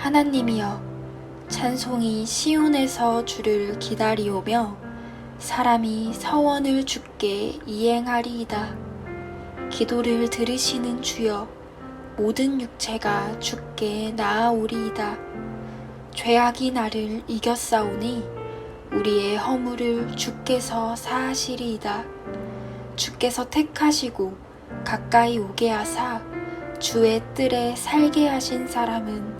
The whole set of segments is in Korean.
하나님이여 찬송이 시온에서 주를 기다리오며 사람이 서원을 주께 이행하리이다. 기도를 들으시는 주여 모든 육체가 주께 나아오리이다. 죄악이 나를 이겼사오니 우리의 허물을 주께서 사하시리이다. 주께서 택하시고 가까이 오게 하사 주의 뜰에 살게 하신 사람은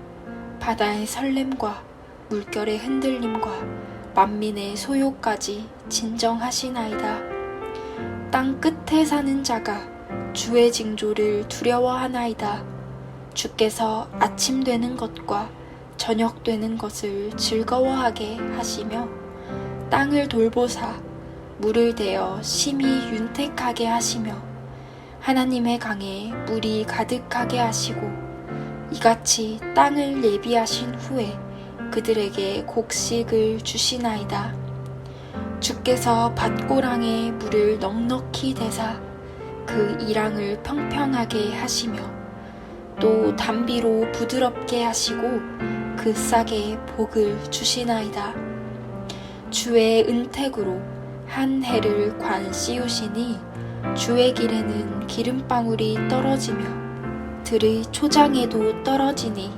바다의 설렘과 물결의 흔들림과 만민의 소요까지 진정하시나이다. 땅 끝에 사는 자가 주의 징조를 두려워하나이다. 주께서 아침 되는 것과 저녁 되는 것을 즐거워하게 하시며 땅을 돌보사 물을 대어 심히 윤택하게 하시며 하나님의 강에 물이 가득하게 하시고 이같이 땅을 예비하신 후에 그들에게 곡식을 주시나이다. 주께서 밭고랑에 물을 넉넉히 대사 그 이랑을 평평하게 하시며 또 담비로 부드럽게 하시고 그 싹에 복을 주시나이다. 주의 은택으로 한 해를 관 씌우시니 주의 길에는 기름방울이 떨어지며 들의 초장에도 떨어지니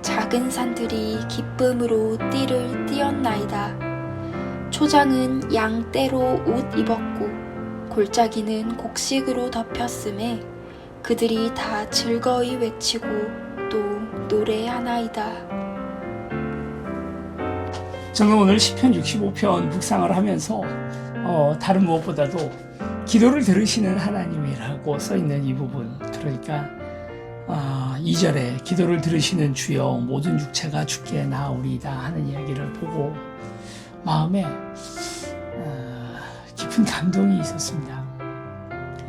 작은 산들이 기쁨으로 띠를 띄었나이다. 초장은 양 떼로 옷 입었고 골짜기는 곡식으로 덮였음에 그들이 다 즐거이 외치고 또 노래하나이다. 저는 오늘 시편 65편 묵상을 하면서 어, 다른 무엇보다도 기도를 들으시는 하나님이라고 써 있는 이 부분 그러니까 아, 2절에 기도를 들으시는 주여 모든 육체가 주께 나오리이다 하는 이야기를 보고 마음에 어, 깊은 감동이 있었습니다.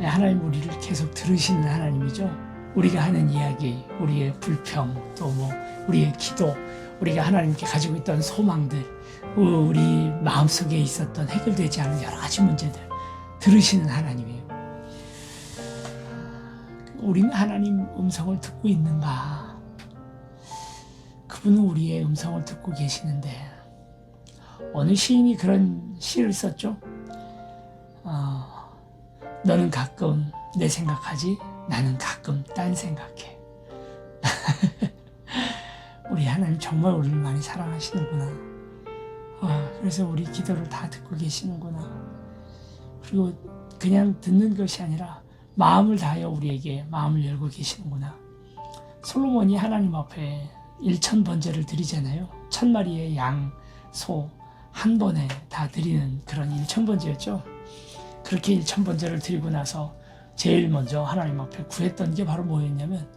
하나님 우리를 계속 들으시는 하나님이죠. 우리가 하는 이야기, 우리의 불평, 또 뭐 우리의 기도, 우리가 하나님께 가지고 있던 소망들, 어, 우리 마음속에 있었던 해결되지 않은 여러 가지 문제들 들으시는 하나님이에요. 우리는 하나님 음성을 듣고 있는가? 그분은 우리의 음성을 듣고 계시는데 어느 시인이 그런 시를 썼죠. 어, 너는 가끔 내 생각하지, 나는 가끔 딴 생각해. 우리 하나님 정말 우리를 많이 사랑하시는구나. 아, 그래서 우리 기도를 다 듣고 계시는구나. 그리고 그냥 듣는 것이 아니라 마음을 다하여 우리에게 마음을 열고 계시는구나. 솔로몬이 하나님 앞에 일천 번제를 드리잖아요. 천 마리의 양, 소 한 번에 다 드리는 그런 일천 번제였죠. 그렇게 일천 번제를 드리고 나서 제일 먼저 하나님 앞에 구했던 게 바로 뭐였냐면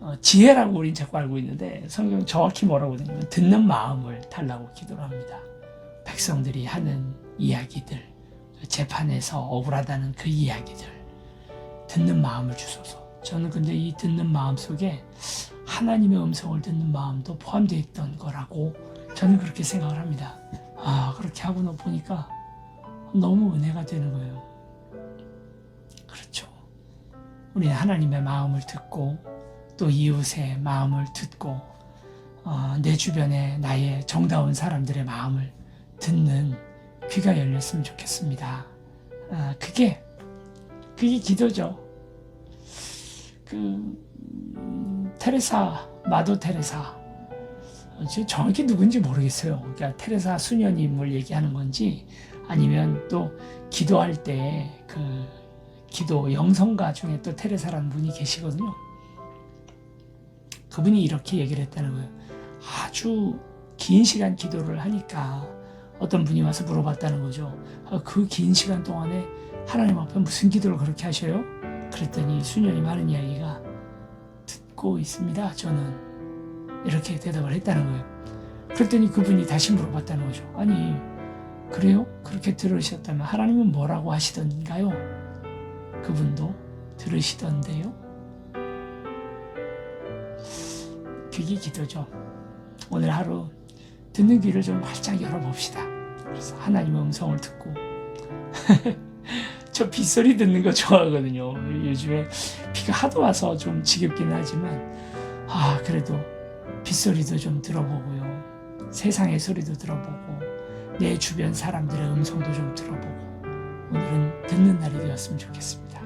어, 지혜라고 우린 자꾸 알고 있는데 성경 정확히 뭐라고 되냐면 듣는 마음을 달라고 기도를 합니다. 백성들이 하는 이야기들, 재판에서 억울하다는 그 이야기들, 듣는 마음을 주소서. 저는 근데 이 듣는 마음 속에 하나님의 음성을 듣는 마음도 포함되어 있던 거라고 저는 그렇게 생각을 합니다. 아, 그렇게 하고 나 보니까 너무 은혜가 되는 거예요. 그렇죠. 우리 하나님의 마음을 듣고 또 이웃의 마음을 듣고 어, 내 주변에 나의 정다운 사람들의 마음을 듣는 귀가 열렸으면 좋겠습니다. 아, 그게 그게 기도죠. 그 음, 테레사 마도 테레사 정확히 누군지 모르겠어요. 그러니까 테레사 수녀님을 얘기하는 건지 아니면 또 기도할 때 그 기도 영성가 중에 또 테레사라는 분이 계시거든요. 그분이 이렇게 얘기를 했다는 거예요. 아주 긴 시간 기도를 하니까 어떤 분이 와서 물어봤다는 거죠. 아, 그긴 시간 동안에 하나님 앞에 무슨 기도를 그렇게 하셔요? 그랬더니 수녀님 하는 이야기가 듣고 있습니다. 저는 이렇게 대답을 했다는 거예요. 그랬더니 그분이 다시 물어봤다는 거죠. 아니, 그래요? 그렇게 들으셨다면 하나님은 뭐라고 하시던가요? 그분도 들으시던데요? 귀기 기도죠. 오늘 하루 듣는 귀를 좀 활짝 열어봅시다. 그래서 하나님의 음성을 듣고 저 빗소리 듣는 거 좋아하거든요. 요즘에 비가 하도 와서 좀 지겹긴 하지만 아 그래도 빗소리도 좀 들어보고요. 세상의 소리도 들어보고 내 주변 사람들의 음성도 좀 들어보고 오늘은 듣는 날이 되었으면 좋겠습니다.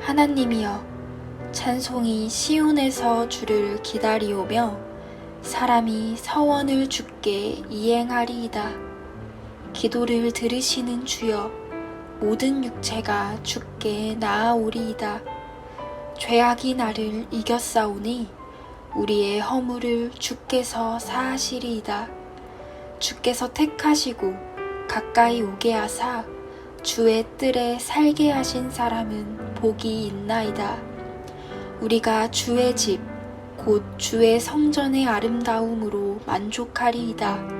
하나님이여 찬송이 시온에서 주를 기다리오며 사람이 서원을 주께 이행하리이다. 기도를 들으시는 주여 모든 육체가 주께 나아오리이다. 죄악이 나를 이겼사오니 우리의 허물을 주께서 사하시리이다. 주께서 택하시고 가까이 오게 하사 주의 뜰에 살게 하신 사람은 복이 있나이다. 우리가 주의 집, 곧 주의 성전의 아름다움으로 만족하리이다.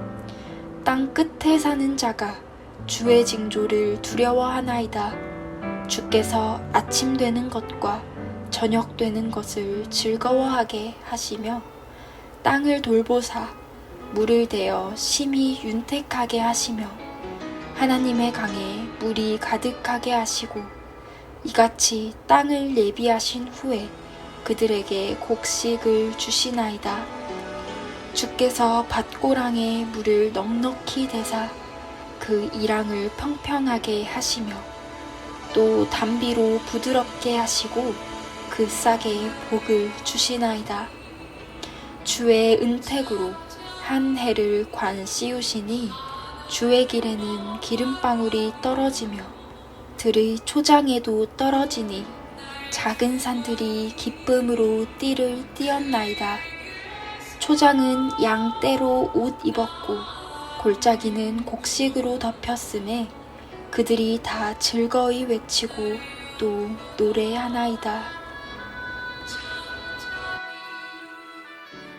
땅 끝에 사는 자가 주의 징조를 두려워하나이다. 주께서 아침 되는 것과 저녁 되는 것을 즐거워하게 하시며 땅을 돌보사 물을 대어 심히 윤택하게 하시며 하나님의 강에 물이 가득하게 하시고 이같이 땅을 예비하신 후에 그들에게 곡식을 주시나이다. 주께서 밭고랑에 물을 넉넉히 대사 그 이랑을 평평하게 하시며 또 담비로 부드럽게 하시고 그 싹에 복을 주시나이다. 주의 은택으로 한 해를 관 씌우시니 주의 길에는 기름방울이 떨어지며 들의 초장에도 떨어지니 작은 산들이 기쁨으로 띠를 띄었나이다. 초장은 양 떼로 옷 입었고 골짜기는 곡식으로 덮였음에 그들이 다 즐거이 외치고 또 노래하나이다.